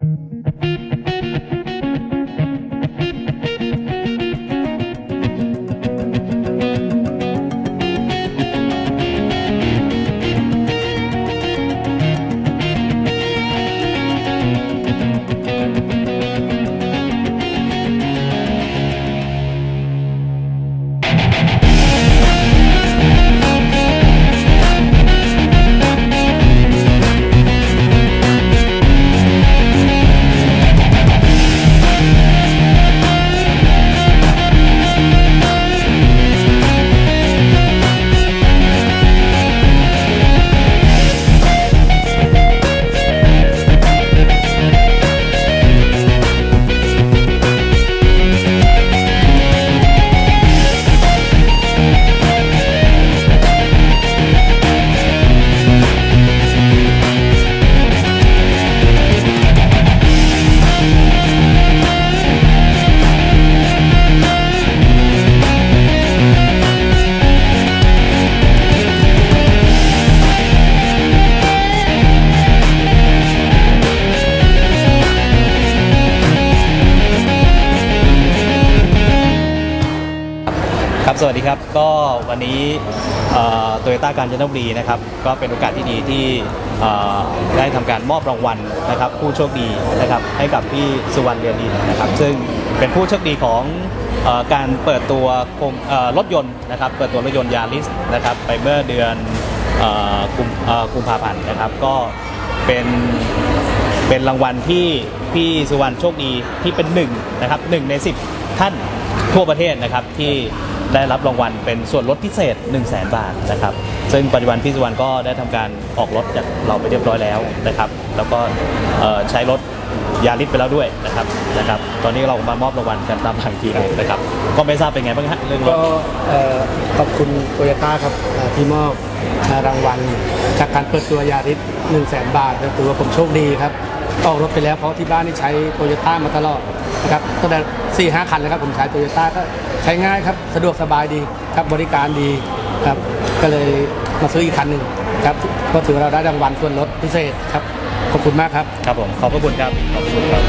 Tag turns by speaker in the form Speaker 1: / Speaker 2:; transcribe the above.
Speaker 1: Thank you. ครับสวัสดีครับก็วันนี้โตโยต้าการจนบุรีนะครับก็เป็นโอกาสที่ดีที่ได้ทำการมอบรางวัลนะครับผู้โชคดีนะครับให้กับพี่สุวรรณเรียนดินนะครับซึ่งเป็นผู้โชคดีของอการเปิดตัวรถยนต์นะครับเปิดตัวรถยนต์ยาริสนะครับไปเมื่อเดือนกุมเอ่อกุมภาพันธ์นะครับก็เป็นเป็นรางวัลที่พี่สุวรรณโชคดีที่เป็นหนึ่งนะครับหนึ่งใน 10 ท่านทั่วประเทศนะครับที่ ได้รับรางวัลเป็นส่วนลดพิเศษ 1 0 0 0 0แบาทนะครับ ซึ่งปัจจุบันพี่สุวรรณก็ได้ทำการออกรถจากเราไปเรียบร้อยแล้วนะครับ แล้วก็ใช้รถยาริสไปแล้วด้วยนะครับนะครับ ตอนนี้เรามามอบรางวัลกันตามทางทีเลยนะครับ ก็ไม่ทราบเป็นไงบ้างฮะเรื่องร
Speaker 2: ก็ขอบคุณโตโยต้าครับที่มอบรางวัลจากการเปิดตัวยาริส1 0 0 0 0แบาทถือว่าผมโชคดีครับ ออกรถไปแล้วเพราะที่บ้านนี่ใช้โตโยต้ามาตลอดนะครับตั้งแต่สี่ห้าคันแล้วครับผมใช้โตโยต้าก็ใช้ง่ายครับสะดวกสบายดีครับบริการดีครับก็เลยมาซื้ออีกคันหนึ่งครับก็ถือว่าเราได้รางวัลส่วนลดพิเศษครับขอบคุณมากครับ
Speaker 1: ครับผม ขอบพระคุณครับ ขอบพระคุณครับ